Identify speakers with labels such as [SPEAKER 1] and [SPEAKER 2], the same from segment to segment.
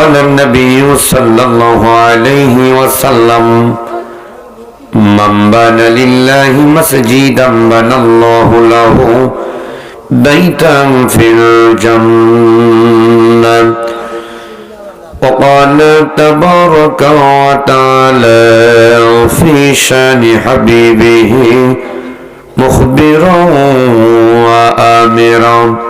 [SPEAKER 1] قال النبي صلى الله عليه وسلم. من بنى لله مسجدا بنى الله له بيتا في الجنة. وقال تبارك وتعالى في شأن حبيبه مخبرا وآمرا.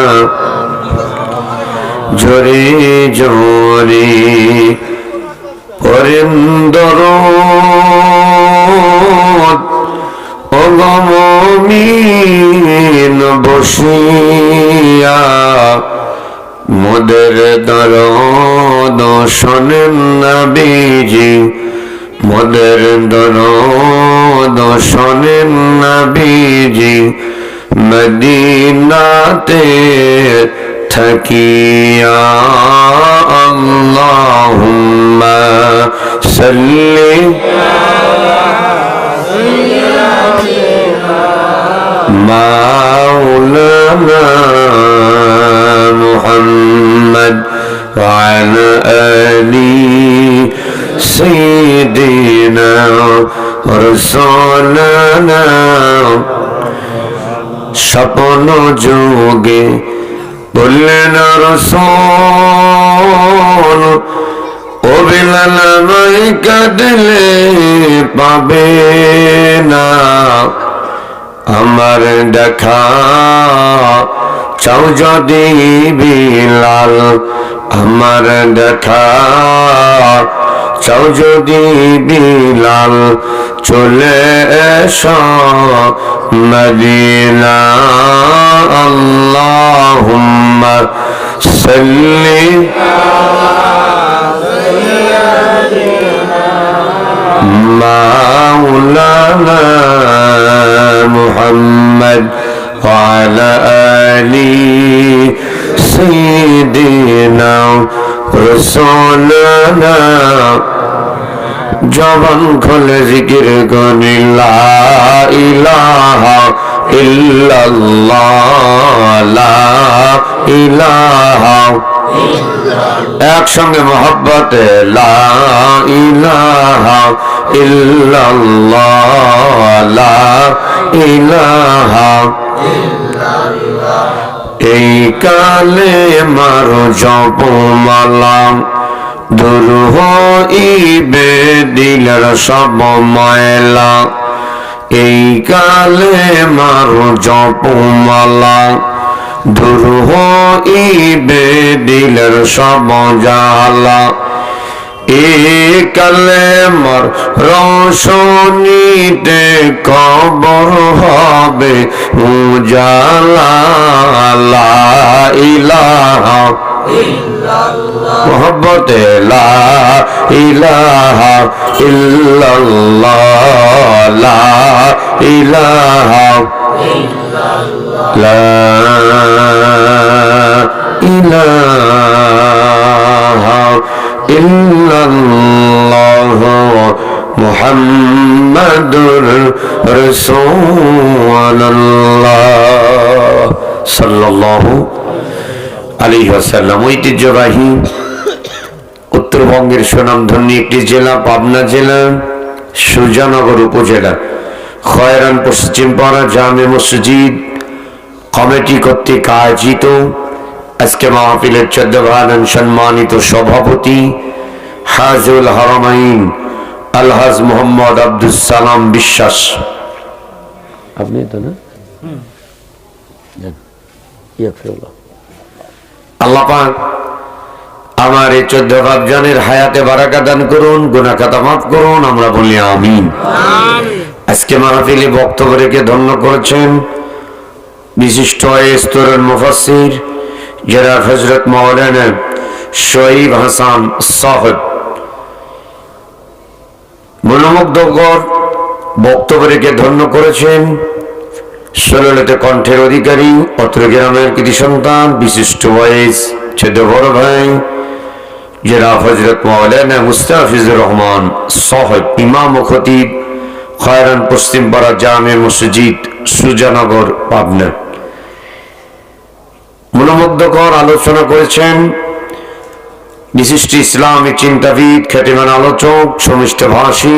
[SPEAKER 1] জোরে জোরে পরিন্দর অগমমিন বসিয়া মোদের দর দশনেন নবীজি মোদের দর দশনেন নবীজি মদিনাতে থাকিয়া আল্লাহুম্মা সাল্লি مولانا محمد وعلى آل سيدنا رسولنا স্বপ্ন যোগে বললেন রসল ও বিলাল আমায় কাটলে পাবে না। আমার দেখা চাও যদি বিলাল আমার দেখা। চাও যদি বিলাল চলে এস মদিনা। আল্লাহ সাল্লি মাওলানা মুহাম্মদ। وعلى آل سيدنا رسولنا জবান খোলে জিকির গনি লা ইলাহা ইল্লাল্লাহ লা ইলাহা একসঙ্গে মোহব্বতে লা ইলাহা এই কালে মারো জপমালা দূর হইবে দিলের সব ময়লা। এই কালে মারো জপমালা দূর ইবে দিলের সমজালা। এ কালে মর রোশনীতে কবর হবে উজালা। ইলাহা লা ইলাহা ইল্লাল্লাহ ইলাহা লা ইলাহা ইল্লাল্লাহ মুহাম্মাদুর রাসূলুল্লাহ। সাল্লাল্লাহু আলাইহি ওয়াসাল্লাম ঐতিহ্যবাহী উত্তরবঙ্গের সুনামধন্য একটি জেলা পাবনা জেলা সুজানগর উপজেলা। খয়রান পশ্চিমপাড়া জামে মসজিদ কমিটি কর্তৃক আয়োজিত আজকে মাহফিলের চোদ্দ ভাগান সম্মানিত সভাপতি হাজুল হরমাইন আলহাজ মোহাম্মদ আব্দুল সালাম বিশ্বাস। আপনি তো না। আল্লাহ পাক আমার এই চোদ্দ ভাবজানের হায়াতে বারাকা দান করুন গুনা খাতা মাফ করুন আমরা বলি আমিন। আজকে মাহফিলে বক্তব্য রেখে ধন্য করেছেন বিশিষ্ট স্তরের মুফাসির যারা হজরত মৌলানা শহীদ হাসান সাহেব। মনোমুগ্ধকর বক্তব্য রেখে ধন্য করেছেন ষোলতে কণ্ঠের অধিকারী, অত্র গ্রামের কৃতি সন্তান, বিশিষ্ট বয়স ছোট বড় ভাই জেরা হজরত মৌলানা মুস্তাফিজুর রহমান, সাহেব ইমাম খতিব, খয়রান পশ্চিমপাড়া জামে মসজিদ, সুজানগর, পাবনা। মনোমুগ্ধকর আলোচনা করেছেন বিশিষ্ট ইসলামিক চিন্তাবিদ, খ্যাতিমান আলোচক, সমিষ্ট ভাষী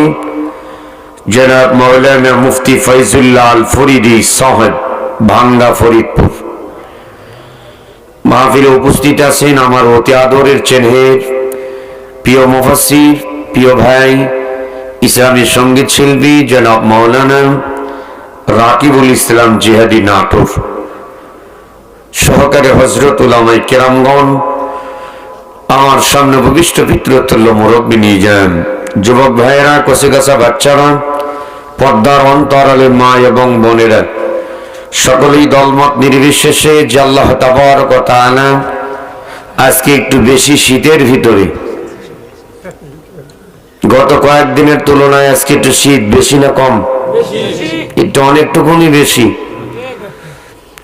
[SPEAKER 1] জনাব মৌলানা মুফতি ফৈজুল্লাহ আল ফরিদি সাহেব ভাঙ্গা ফরিদপুর। মাহফিলে উপস্থিত আছেন আমার অতি আদরের চেনহের প্রিয় মুফাসির প্রিয় ভাই ইসলামী সংগীত শিল্পী জনাব মৌলানা রাকিবুল ইসলাম জিহাদি নাটোর, সহকারে হজরত উলামাই কেরামগণ, আমার সামনে ভূমিষ্ঠ পিতৃতুল্য মুরব্বী নিয়ে যান যুবক ভাইয়েরা গাছা বাচ্চারা, পর্দার অন্তরালে মা এবং বোনেরা, সকলেই দলমত নির্বিশেষে যে আল্লাহ তাবার কথা আনা আজকে একটু বেশি শীতের ভিতরে। গত কয়েকদিনের তুলনায় আজকে একটু শীত বেশি না কম? একটু অনেকটুকুনি বেশি।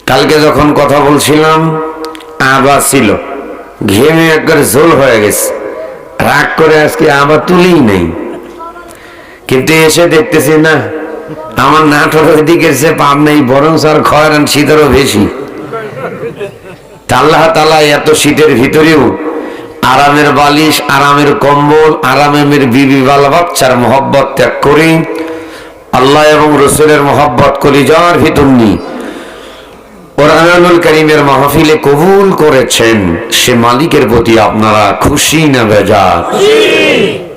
[SPEAKER 1] কালকে যখন কথা বলছিলাম আবার ছিল, ঘেমে একবার ঝোল হয়ে গেছে। রাগ করে আজকে আবার তুলি নেই। কিন্তু এসে দেখতেছি না, আমার নাটোরের দিকের সে পাপ নেই বরং স্যার খয়রান শীতেরও বেশি। আল্লাহ তালা এত শীতের ভিতরেও আরামের বালিশ, আরামের কম্বল, আরামের বিবি বাল বাচ্চার মহব্বত ত্যাগ করে। আল্লাহ এবং রসুলের মহব্বত করি যাওয়ার ভিতর নিয়ে কোরআনুল করিমের মাহফিলে কবুল করেছেন। সে মালিকের প্রতি আপনারা খুশি না বেজার?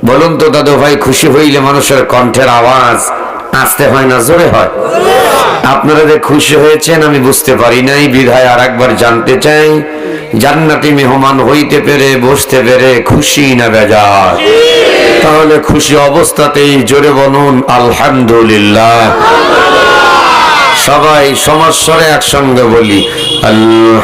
[SPEAKER 1] বলুন তো দাদু ভাই খুশি হইলে মানুষের কণ্ঠের আওয়াজ আসতে হয় না জোরে হয়? আপনারা যে খুশি হয়েছেন আমি বুঝতে পারি নাই বিধায় আর একবার জানতে চাই জান্নাতি মেহমান হইতে পেরে বসতে পেরে খুশি না বেজার? তাহলে খুশি অবস্থাতেই জোরে বলুন আলহামদুলিল্লাহ। সবাই সমস্বরে একসঙ্গে বলি আলহামদুলিল্লাহ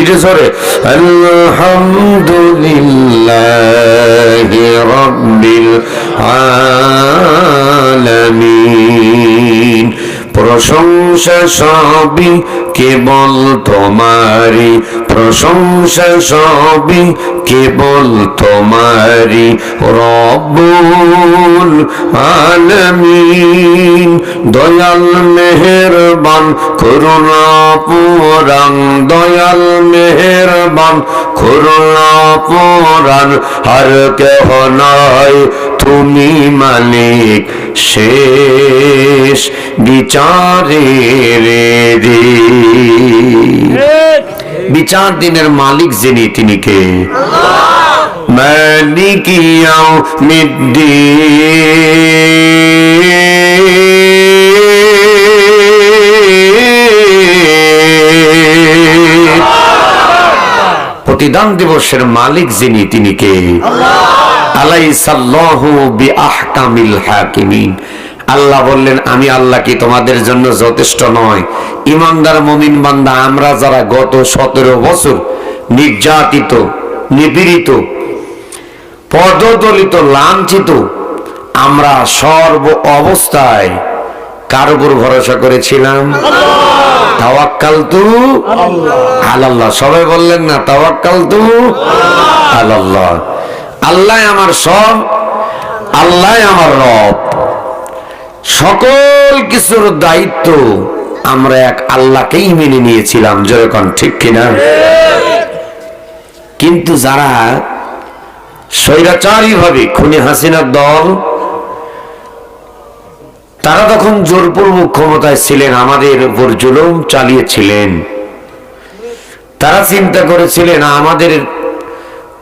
[SPEAKER 1] এটা সরে রব্বিল আলামিন। প্রশংসা সবই কেবল তোমারি প্রশংসা সবই, কেবল তোমারি রব্বুল আলামিন। দয়াল মেহেরবান করুণা পুরাণ দয়াল মেহেরবান করুণা পুরাণ আর কেহ নয় তুমি মালিক শেষ বিচারের বিচার দিনের মালিক যিনি তিনি কে? মালিকিয়াও প্রতিদান দিবসের মালিক যিনি তিনি কে? আল্লাহ বললেন আমি আল্লাহ কি তোমাদের জন্য যথেষ্ট নয়? ইমানদার মমিন বান্দা আমরা যারা গত সতেরো বছর নির্যাতিত নিপীড়িত পদদলিত লাঞ্ছিত আমরা সর্ব অবস্থায় কার উপর ভরসা করেছিলাম? তাওয়াক্কাল তু আল্লাহ। সবাই বললেন না তাওয়াক্কাল তু আল্লাহ আল্লাহ আমার সব আল্লাহ আমার রব। সকল কিছুর দায়িত্ব আমরা এক আল্লাহকেই মেনে নিয়েছিলাম। যেরকম ঠিক কিনা? কিন্তু যারা স্বৈরাচারী ভাবে খুনি হাসিনার দল তারা তখন জোরপূর্বক ক্ষমতায় ছিলেন আমাদের উপর জুলুম চালিয়েছিলেন। তারা চিন্তা করেছিলেন আমাদের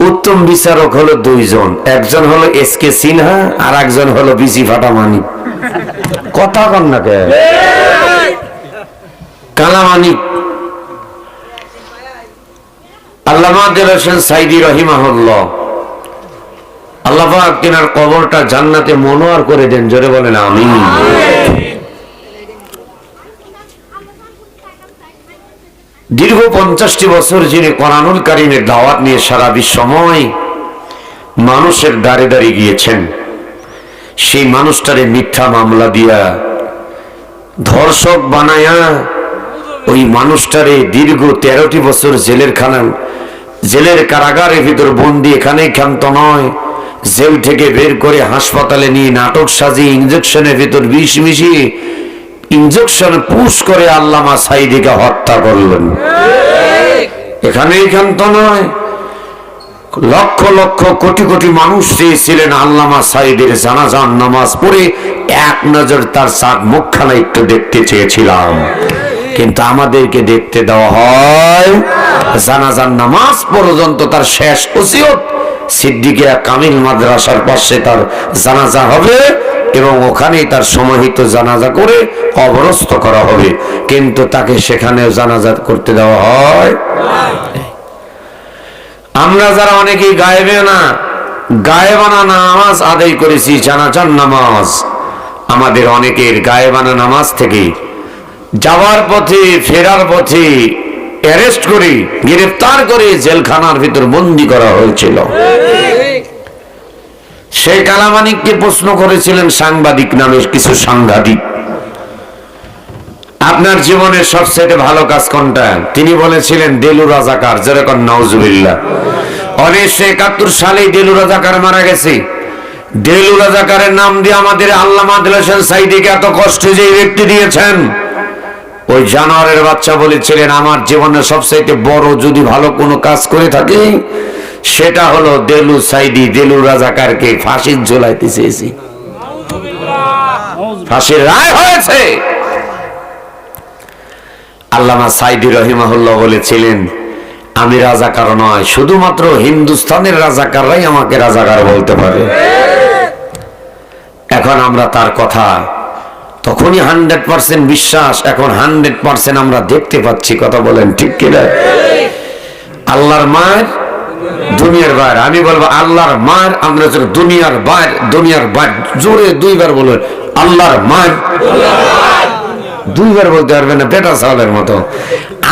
[SPEAKER 1] উত্তম বিচারক হলো দুইজন একজন হলো এস কে সিনহা আর একজন হলো বিসি ফাটামানি কথা কন না কে? কালামানি। হোসেন সাইদি রহিমাহুল্লাহ। আল্লাহ পাক তিনার কবরটা জান্নাতে মনোয়ার করে দেন, জোরে বলেন আমি দীর্ঘ পঞ্চাশটি বছর যিনি কোরআনুল কারিমের দাওয়াত নিয়ে সারা বিশ্বময় মানুষের দাঁড়ে দাঁড়িয়ে গিয়েছেন, সেই মানুষটারে মিথ্যা মামলা দিয়া ধর্ষক বানায়া ওই মানুষটারে দীর্ঘ তেরোটি বছর জেলের খানা জেলের কারাগারের ভিতর বন্দি, এখানেই ক্ষান্ত নয়। জেল থেকে বের করে হাসপাতালে নিয়ে নাটক সাজিয়ে ইঞ্জেকশনের ভিতর বিষ মিশিয়ে ইঞ্জেকশন পুশ করে আল্লামা সাইদিকে হত্যা করলেন। এখানেই ক্ষান্ত নয়। লক্ষ লক্ষ কোটি কোটি মানুষ চেয়েছিলেন আল্লামা সাইদের জানাজান নামাজ পড়ে এক নজর তার সাত মুখখানা একটু দেখতে চেয়েছিলাম। কিন্তু আমাদেরকে দেখতে দেওয়া হয় জানাজান নামাজ পর্যন্ত তার শেষ ওসিয়ত সিদ্দিকিয়া কামিল মাদ্রাসার পাশে তার জানাজা হবে এবং ওখানেই তার সমাহিত জানাজা করে অবরস্ত করা হবে। কিন্তু তাকে সেখানেও জানাজা করতে দেওয়া হয়। আমরা যারা অনেকেই গায়েবে না, গায়েবানা নামাজ আদায় করেছি জানাজান নামাজ। আমাদের অনেকের গায়েবানা নামাজ থেকে যাওয়ার পথে, ফেরার পথে অ্যারেস্ট করে গ্রেফতার করে জেলখানার ভিতর বন্দি করা হয়েছিল। সেই কালামানিককে প্রশ্ন করেছিলেন, সাংবাদিক নামে কিছু সাংবাদিক আপনার জীবনের সবচেয়ে ভালো কাজ কোনটা? তিনি বলেছিলেন, দেলু রাজাকার, যেরকম নওজুবিল্লাহ উনিশশো একাত্তর সালে দেলু রাজাকার মারা গেছে। দেলু রাজাকারের নাম দিয়ে আমাদের আল্লাহ দিল হোসেন সাইদিকে এত কষ্ট যে ব্যক্তি দিয়েছেন। ওই জানোয়ারের বাচ্চা বলেছিলেন আমার জীবনে সবচাইতে বড় যদি ভালো কোনো কাজ করে থাকি সেটা হলো দেলু সাইদি দেলু রাজাকারকে ফাঁসির ঝোলাইতে চেয়েছি ফাঁসির রায় হয়েছে। আল্লামা সাইদি রহিমাহুল্লাহ বলেছিলেন আমি রাজাকার নয় শুধুমাত্র হিন্দুস্তানের রাজাকাররাই আমাকে রাজাকার বলতে পারে। এখন আমরা তার কথা তখনই হান্ড্রেড পার্সেন্ট বিশ্বাস, এখন হান্ড্রেড পার্সেন্ট আমরা দেখতে পাচ্ছি, কথা বলেন ঠিক কিনা? আল্লাহর মায়ের, দুনিয়ার বাইর। আমি বলব আল্লাহর মায়ের, আমরা দুনিয়ার বাইর দুনিয়ার বাইর, জোরে দুইবার বলবেন আল্লাহর মায়ের। দুইবার বলতে পারবে না, বেটা সালের মতো।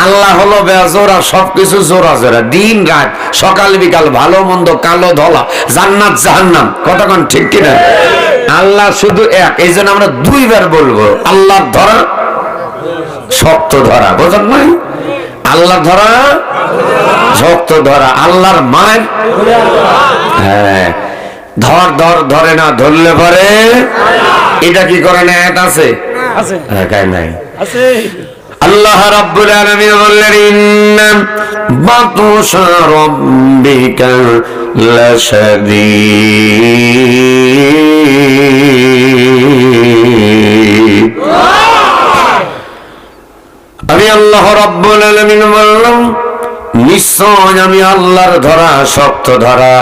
[SPEAKER 1] আল্লাহ হলো বেজোরা সবকিছু জোরা জোরা দিন রাত সকাল বিকাল ভালো মন্দ কালো ধলা জান্নাত জাহান্নাম। কতক্ষণ ঠিক কিনা? আল্লাহ শুধু এক এই জন্য আমরা দুইবার বলব আল্লাহর ধরা শক্ত ধরা। বোঝেন নাই আল্লাহ ধরা শক্ত ধরা। আল্লাহর মায়ের হ্যাঁ। ধর ধর ধরে না ধরলে পরে এটা কি করে না আছে?
[SPEAKER 2] আছে।
[SPEAKER 1] হ্যাঁ, কাই নাই?
[SPEAKER 2] আছে।
[SPEAKER 1] আল্লাহ রাব্বুল আলামিন বললেন ইন্না বাতুশা রাব্বিকা লাশাদীদ আমি আল্লাহ রাব্বুল আলামিন বললাম নিশ্চয় আমি আল্লাহর ধরা শক্ত ধরা।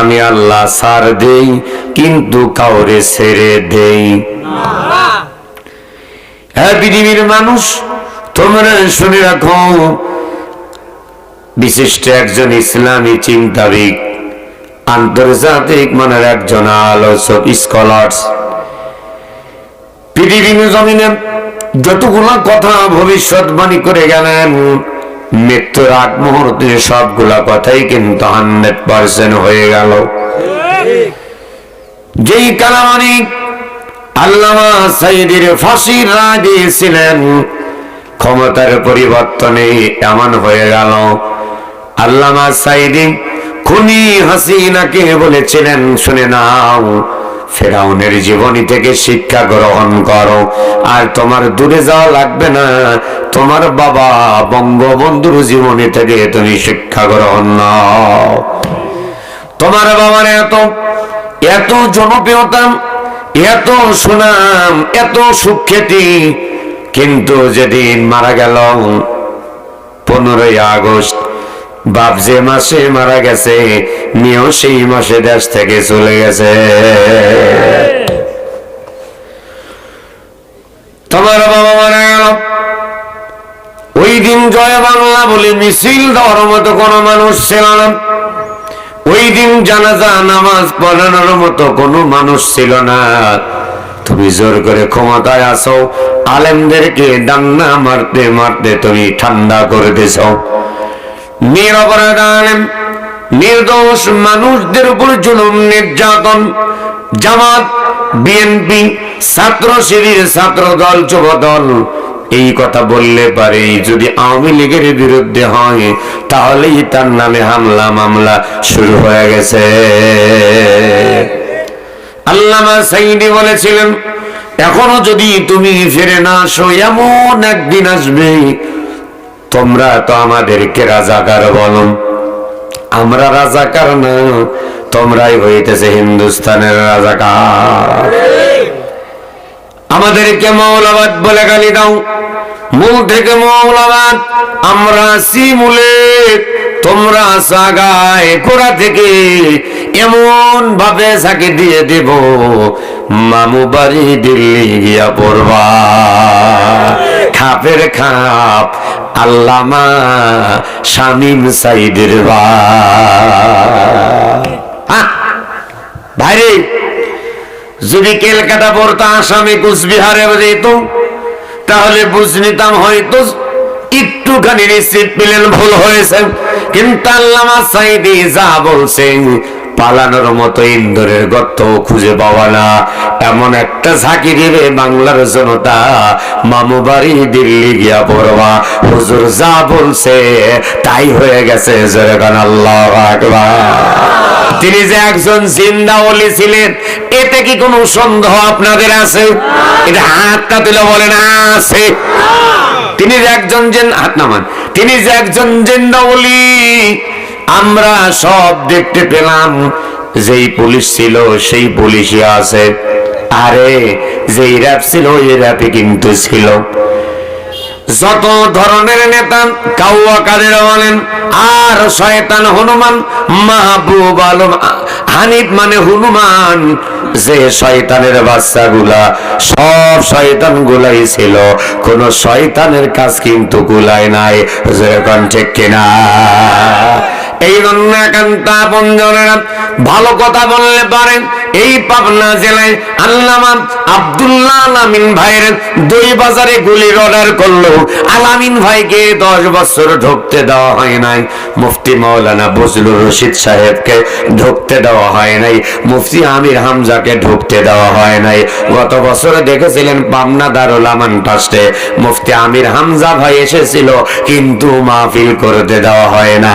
[SPEAKER 1] আমি আল্লাহ সার দেই কিন্তু কাউরে ছেড়ে দেই। হ্যাঁ পৃথিবীর মানুষ তোমরা শুনে রাখো, বিশিষ্ট একজন ইসলামী চিন্তাবিদ, আন্তর্জাতিক মানের একজন আলোচক স্কলার্স পৃথিবীর জমিনে যতগুলা কথা ভবিষ্যৎবাণী করে গেলেন, মৃত্যুর আগ মুহূর্তে সবগুলা কথাই কিন্তু হান্ড্রেড পার্সেন্ট হয়ে গেল। যেই কালামানিক আল্লামা সাইদের ফাঁসির রায় দিয়েছিলেন ক্ষমতার পরিবর্তনে এমন হয়ে গেল। আল্লামা সাইদি খুনি হাসিনাকে বলেছিলেন, শুনে নাও, ফেরাউনের জীবনী থেকে শিক্ষা গ্রহণ করো, আর তোমার দূরে যাওয়া লাগবে না। তোমার বাবা বঙ্গবন্ধুর জীবনী থেকে তুমি শিক্ষা গ্রহণ নাও। তোমার বাবার এত এত জনপ্রিয়তা, এত সুনাম, এত সুখ্যাতি কিন্তু যেদিন মারা গেল, পনেরোই আগস্ট, বাপ যে মাসে মারা গেছে, মেয়েও সেই মাসে দেশ থেকে চলে গেছে। তোমার বাবা মারা গেল। ওই দিন জয় বাংলা বলে মিছিল দেওয়ার মতো কোনো মানুষ ছিল না। ওই দিন জানাজা, নামাজ পড়ানোর মতো কোনো মানুষ ছিল না। তুমি জোর করে ক্ষমতায় আসো আলেমদেরকে ডান্না মারতে মারতে তুমি ঠান্ডা করে দিছ। নিরপরাধ আলেম, নির্দোষ মানুষদের উপর জুলুম, নির্যাতন, জামাত বিএনপি ছাত্র শিবির, ছাত্র দল, যুব দল, এই কথা বললে পারে যদি আওয়ামী লীগের বিরুদ্ধে হয়, তাহলেই তার নামে হামলা মামলা শুরু হয়ে গেছে। আল্লামা সাইদি বলেছিলেন এখনও যদি তুমি ফিরে না আসো, এমন একদিন আসবে। তোমরা তো আমাদেরকে রাজাকার বলো। আমরা রাজাকার না, তোমরাই হইতেছে হিন্দুস্তানের রাজাকার। আমাদেরকে মৌলাবাদ বলে গালি দাও। মূল থেকে মৌলাবাদ, আমরা আছি মূলে। তোমরা সাগায় কোরা থেকে। এমন ভাবে সাকে দিয়ে দেব, মামু বাড়ি দিল্লি গিয়া পড়বা। খাপের খাপ, আল্লামা শামিম সাইদের বা। ভাইরে, যদি কেলকাতা পড়তো আসামে কুচবিহারে যেত তাহলে বুঝ নিতাম হয়তো একটুখানি নিশ্চিত পেলেন ভুল হয়েছে। কিন্তু আল্লামা সাইদি যা বলছেন পালানোর মতো ইন্দোরের গর্ত খুঁজে পাওয়া না। এমন একটা ঝাঁকি দিবে বাংলার জনতা। মামু বাড়ি দিল্লি গিয়া পড়বা। হুজুর যা বলছে তাই হয়ে গেছে, জোরেগান আল্লাহ তিনি যে একজন জিন্দা ওলি ছিলেন, এতে কি কোনো সন্দেহ আপনাদের আছে? এটা হাতটা তুলে বলেন, আছে। তিনি যে একজন জেন হাত নামান। তিনি যে একজন জিন্দা ওলি আমরা সব দেখতে পেলাম, যেই পুলিশ ছিল, সেই পুলিশই আছে। আরে, যেই র্যাপ ছিল ওই র্যাপে কিন্তু ছিল। যত ধরনের নেতা কাউয়া কাদের বলেন, আর শয়তান হনুমান, মাহবুব আলম, হানিফ মানে হনুমান, যে শয়তানের বাচ্চাগুলা, সব শয়তান গুলাই ছিল। কোন শয়তানের কাজ কিন্তু গুলাই নাই, যেরকম ঠিক কিনা। এই জন্য একান্ত আপনজনেরা ভালো কথা বললে পারেন এই পাবনা জেলায় আল্লামা আব্দুল্লাহ আলামিন ভাইয়ের দুই বাজারে গুলির অর্ডার করল। আলামিন ভাইকে দশ বছর ঢুকতে দেওয়া হয় নাই। মুফতি মৌলানা বজলুর রশিদ সাহেবকে ঢুকতে দেওয়া হয় নাই। মুফতি আমির হামজাকে ঢুকতে দেওয়া হয় নাই। গত বছর দেখেছিলেন পাবনা দারুল আমান ট্রাস্টে মুফতি আমির হামজা ভাই এসেছিল, কিন্তু মাহফিল করতে দেওয়া হয় না।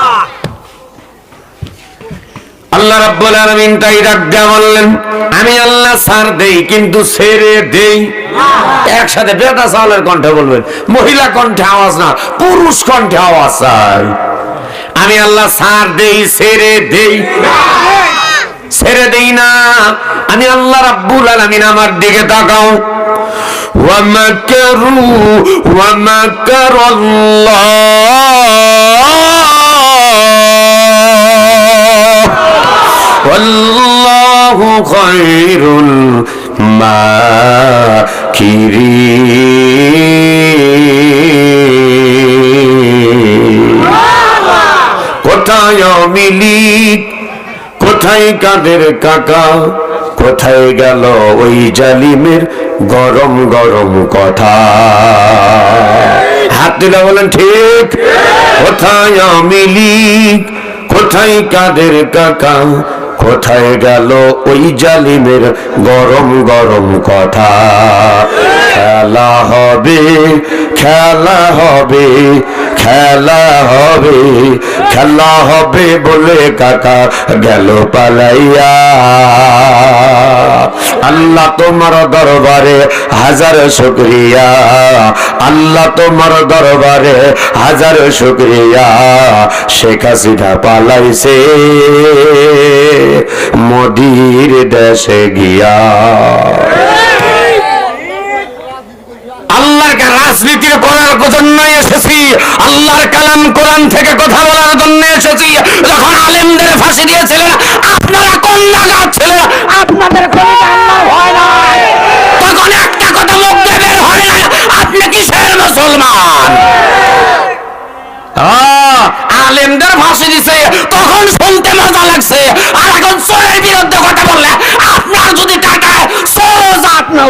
[SPEAKER 1] রাব্বুল আলামিন তাই দেয়া বললেন, আমি আল্লাহ সার দেই, কিন্তু ছেড়ে দেই। একসাথে বেটা চালের কণ্ঠে বলবেন, মহিলা কণ্ঠে আওয়াজ না, পুরুষ কণ্ঠে আওয়াজ চাই। আমি আল্লাহ সার দেই, ছেড়ে দেই। ছেড়ে দেই না, আমি আল্লাহ রাব্বুল আলামিন আমার দিকে তাকাও। ওয়ামাকারু ওয়ামাকার আল্লাহ আল্লাহু খায়রুল মাকিরিন কোথায় মিলিক কোথায় কাদের কাকা? কোথায় গেল ওই জালিমের গরম গরম কথা? হাত দিলা বলেন, ঠিক। কোথায় মিলি কোথায় কাদের কাকা? কোথায় গেল ওই জালিমের গরম গরম কথা? খেলা হবে খেলা হবে খেলা হবে খেলা হবে বলে কাকা গেল পালাইয়া। আল্লাহ তোমার দরবারে হাজার শুক্রিয়া। আল্লাহ তোমার দরবারে হাজার শুক্রিয়া। শেখ হাসিনা পালাইছে, মোদির দেশে গিয়া আল্লাহর কা- রাজনীতির করার জন্যই এসেছি। আল্লাহর কালাম কোরআন থেকে কথা বলার জন্য এসেছি। যখন আলেমদের ফাঁসি দিয়েছিলেন, আপনারা কোন নাগাদ ছিলেন আপনাদের কোনো হয় না তখন একটা কথা মুখ দিয়ে হয় না আপনি কিসের মুসলমান? আলেমদের ফাঁসি দিছে, তখন শুনতে মজা লাগছে। আর এখন চোরের বিরুদ্ধে কথা বললে, আপনার যদি টাকায় সোজ আপনার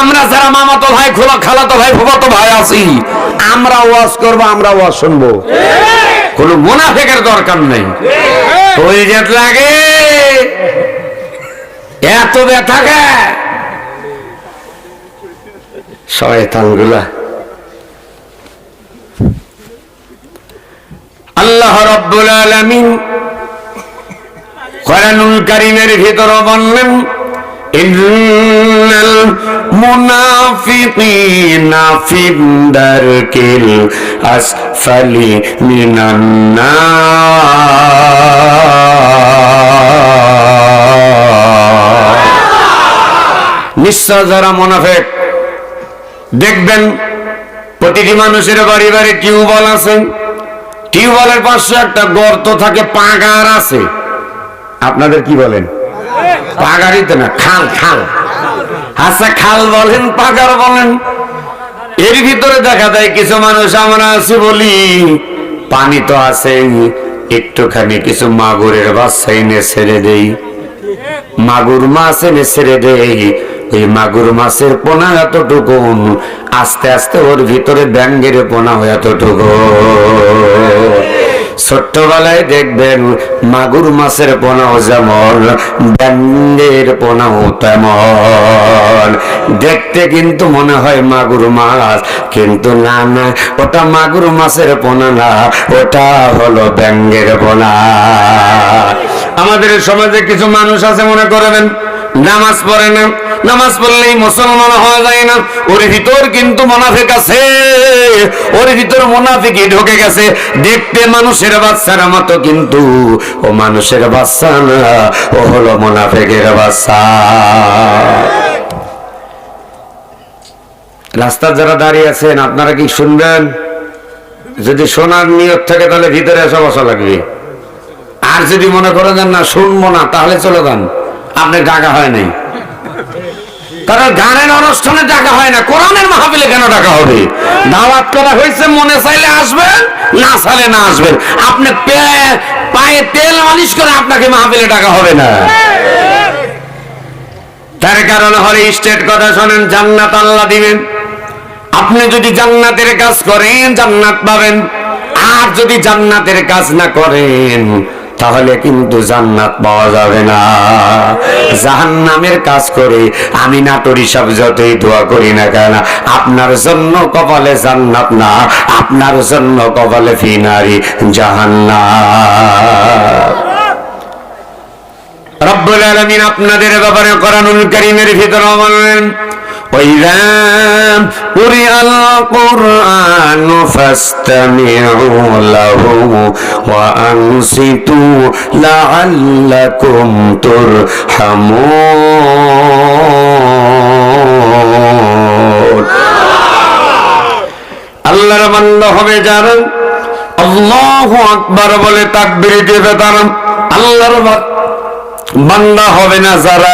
[SPEAKER 1] আমরা যারা মামাতো ভাই, খোলা খালাতো ভাই, ফুফাতো ভাই আছি, আমরা ওয়াজ করব, আমরা ওয়াজ শুনব। কোন মুনাফিকের দরকার নেই। ওই যেত লাগে, এত ব্যথা গে শয়তানগুলা আল্লাহ রব্বুল আলামিন কোরআনুল কারীমের ভিতর বললেন ইন্নাল মুনাফিকিনা ফিদ দারকিল আসফালি মিনান নার। নিশ্চয় যারা মুনাফিক, দেখবেন প্রতিটি মানুষের বাড়ি বাড়ি টিউবওয়েল আছে। টিউবওয়েলের পাশে একটা গর্ত থাকে, পাগার আছে। আপনাদের কি বলেন? পাগারই তো না, খাল খাল। আচ্ছা খাল বলেন, পাগার বলেন। এর ভিতরে দেখা যায় কিছু মানুষ আমরা আছি বলি, পানি তো আছে, একটুখানি কিছু মাগুরের বাচ্চা এনে ছেড়ে দেই। মাগুর মাছ এনে ছেড়ে দেই, ওই মাগুর মাছের পোনা এতটুকু আস্তে আস্তে ওর ভিতরে ব্যাঙ্গের পোনা হয় এতটুকু ছোট্টবেলায় দেখবেন মাগুর মাছের পোনাও যেমন ব্যাঙ্গের পোনাও তেমন। দেখতে কিন্তু মনে হয় মাগুর মাছ, কিন্তু না না, ওটা মাগুর মাছের পোনা না, ওটা হলো ব্যাঙ্গের পোনা। আমাদের সমাজে কিছু মানুষ আছে, মনে করবেন নামাজ পড়ে না, নামাজ পড়লেই মুসলমান হওয়া যায় না। ওর ভিতর কিন্তু মোনাফিক আছে, ওর ভিতর মোনাফিকই ঢুকে গেছে। দেখতে মানুষের বাচ্চার মতো কিন্তু, ও মানুষের বাচ্চা না, ও হলো মোনাফিকের বাচ্চা। রাস্তার যারা দাঁড়িয়ে আছেন, আপনারা কি শুনবেন? যদি শোনার নিয়ত থাকে, তাহলে ভিতরে এসে বসা লাগবে। আর যদি মনে করেন না, শুনব না, তাহলে চলে যান। আপনার ডাকা হয় নাই। কারণ গানের অনুষ্ঠানে ডাকা হয় না, কোরআনের মাহফিলে কেন ডাকা হবে? দাওয়াত করা হয়েছে, মনে চাইলে আসবেন, না চাইলে না আসবেন। আপনি পায়ে তেল মালিশ করে আপনাকে মাহফিলে ডাকা হবে না। তার কারণ হলে স্টেট কথা শোনেন, জান্নাত আল্লাহ দিবেন। আপনি যদি জান্নাতের কাজ করেন, জান্নাত পাবেন। আর যদি জান্নাতের কাজ না করেন তাহলে কিন্তু জান্নাত পাওয়া যাবে না। জাহান্নামের কাজ করে আমি নাটোরি সব যতই দোয়া করি না কেন, আপনার জন্য কপালে জান্নাত না, আপনার জন্য কপালে ফিনারি জাহান্নাত রব্বুল আলামিন আপনাদের ব্যাপারে কোরআনুল কারীমের ভিতরে বললেন وإذا قرئ القرآن فاستمعوا له وأنصتوا لعلكم ترحمون আল্লাহর বান্দা হবে যারা আল্লাহু আকবার বলে তাকবীর দেবে তারা আল্লাহর বা- বান্দা হবে না যারা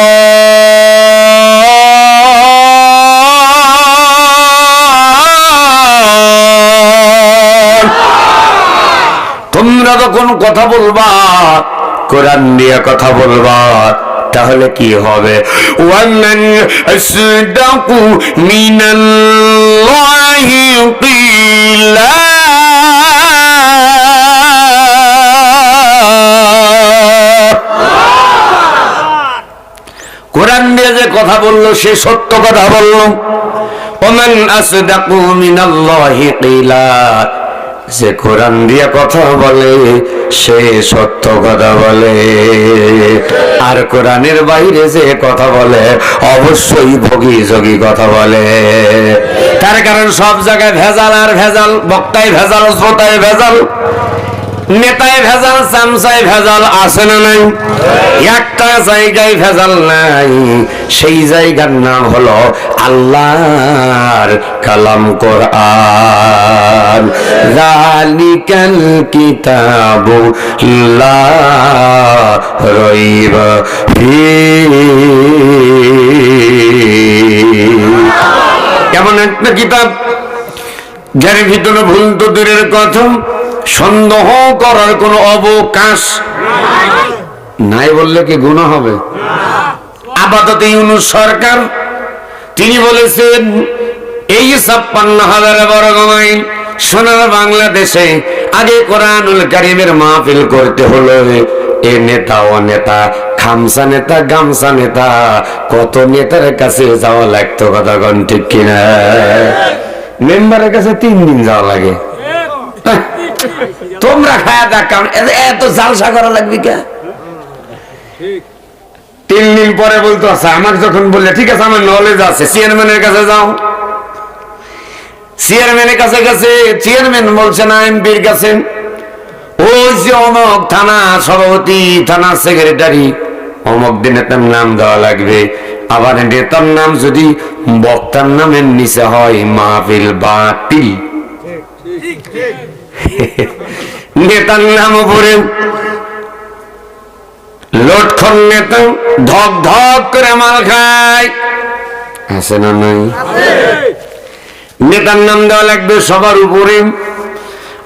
[SPEAKER 1] তোমরা যখন কথা বলবা, কোরআন দিয়ে কথা বলবা, তাহলে কি হবে? আসদাকু মিনাল্লাহি কিলা। কোরআন দিয়ে যে কথা বলল, সে সত্য কথা বলল। ওমান আসদাকু মিনাল্লাহি কিলা। যে কোরআন দিয়ে কথা বলে, সে সত্য কথা বলে। আর কোরআনের বাইরে যে কথা বলে, অবশ্যই ভোগী যোগী কথা বলে। তার কারণ সব জায়গায় ভেজাল আর ভেজাল, বক্তায় ভেজাল, শ্রোতায় ভেজাল। নেতায় ভেজাল, চামচায় ভেজাল আছে না নাই? একটা জায়গায় ভেজাল নাই, সেই জায়গার নাম হলো আল্লাহর কালাম কোরআন। জালিকাল কিতাবু লা রাইবা একটা কিতাব, যার ভিতরে ভুল তো দূরের কথা। সন্দেহ করার কোনো অবকাশ নাই বললে কি গুণা হবে? আপাতত ইউনুস সরকার, তিনি বলেছেন, এই ছাপ্পান্ন হাজার বর্গ সোনার বাংলাদেশে আগে কোরআনুল কারিমের মাহফিল করতে হলো। এ নেতা ও নেতা খামসা নেতা, গামসা নেতা, কত নেতার কাছে যাওয়া লাগতো কথা ঠিক কিনা? মেম্বারের কাছে তিন দিন যাওয়া লাগে। তোমরা খায়া দেখ কারণ এত- জালসা করা লাগবে কে? তিন দিন পরে বলতো আচ্ছা আমার যখন বললে ঠিক আছে আমার নলেজ আছে চেয়ারম্যানের কাছে যাও। চেয়ারম্যানের কাছে গেছে চেয়ারম্যান বলছে না এমপির কাছে। ওই যে অমক থানা সভাপতি থানা সেক্রেটারি অমক দিনে তার নাম দেওয়া লাগবে। আবার নেতার নাম যদি বক্তার নামের নিচে হয় মাহফিল বাতিল। নেতার নাম উপরে। লটখন নেতা ধক ধক করে মাল খায়। আছে না নাই? নেতার নাম দেওয়া লাগবে সবার উপরে।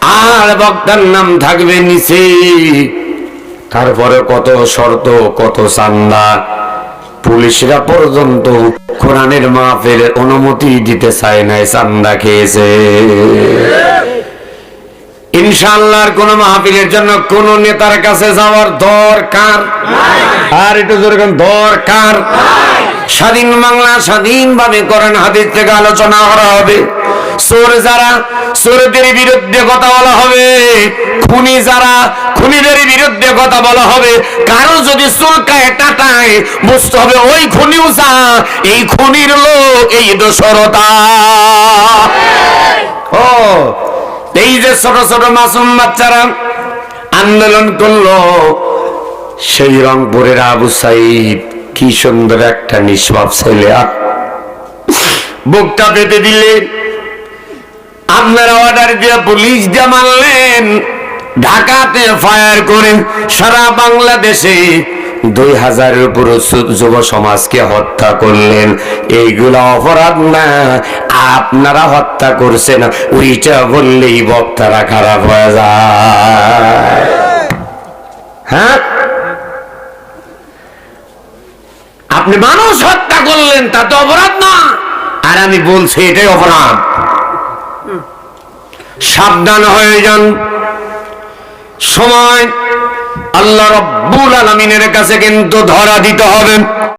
[SPEAKER 1] আর বক্তার নাম থাকবে নিচে। তারপরে কত শর্ত কত চান্দা। পুলিশরা পর্যন্ত কোরআনের মাহফিল অনুমতি দিতে চায় নাই চান্দা খেয়েছে। ইনশাআল্লাহর কোন মাহফিলের জন্য কোন নেতার কাছে যাওয়ার দরকার আর একটু জোরে দরকার স্বাধীন বাংলা স্বাধীনভাবে করেন হাদিস থেকে আলোচনা করা হবে। চোর যারা চোরদের বিরুদ্ধে কথা বলা হবে, খুনি যারা খুনিদের বিরুদ্ধে কথা বলা হবে, কারও যদি চুলকায় টাটায় বুঝতে হবে, ওই খুনিও যা, এই খুনির লোক, এই যে ছোট ছোট মাসুম বাচ্চারা আন্দোলন করল। সেই রংপুরের আবু সাইদ, কি সুন্দর একটা নিষ্পাপ ছেলে। বুকটা পেতে দিলে। আপনারা অর্ডার দিয়ে পুলিশ দিয়ে মারলেন। ঢাকাতে ফায়ার করে সারা বাংলাদেশে দুই হাজারের উপর যুব সমাজকে হত্যা করলেন। এইগুলা অপরাধ না। আপনারা হত্যা করছেন ওইটা বললেই বক্তারা খারাপ হয়ে যায়। হ্যাঁ? আপনি মানুষ হত্যা করলেন, তা তো অপরাধ না। আর আমি বলছি, এটাই অপরাধ। সাবধান হয়ে যান। সময় আল্লাহ রব্বুল আলমিনের কাছে কিন্তু ধরা দিতে হবে।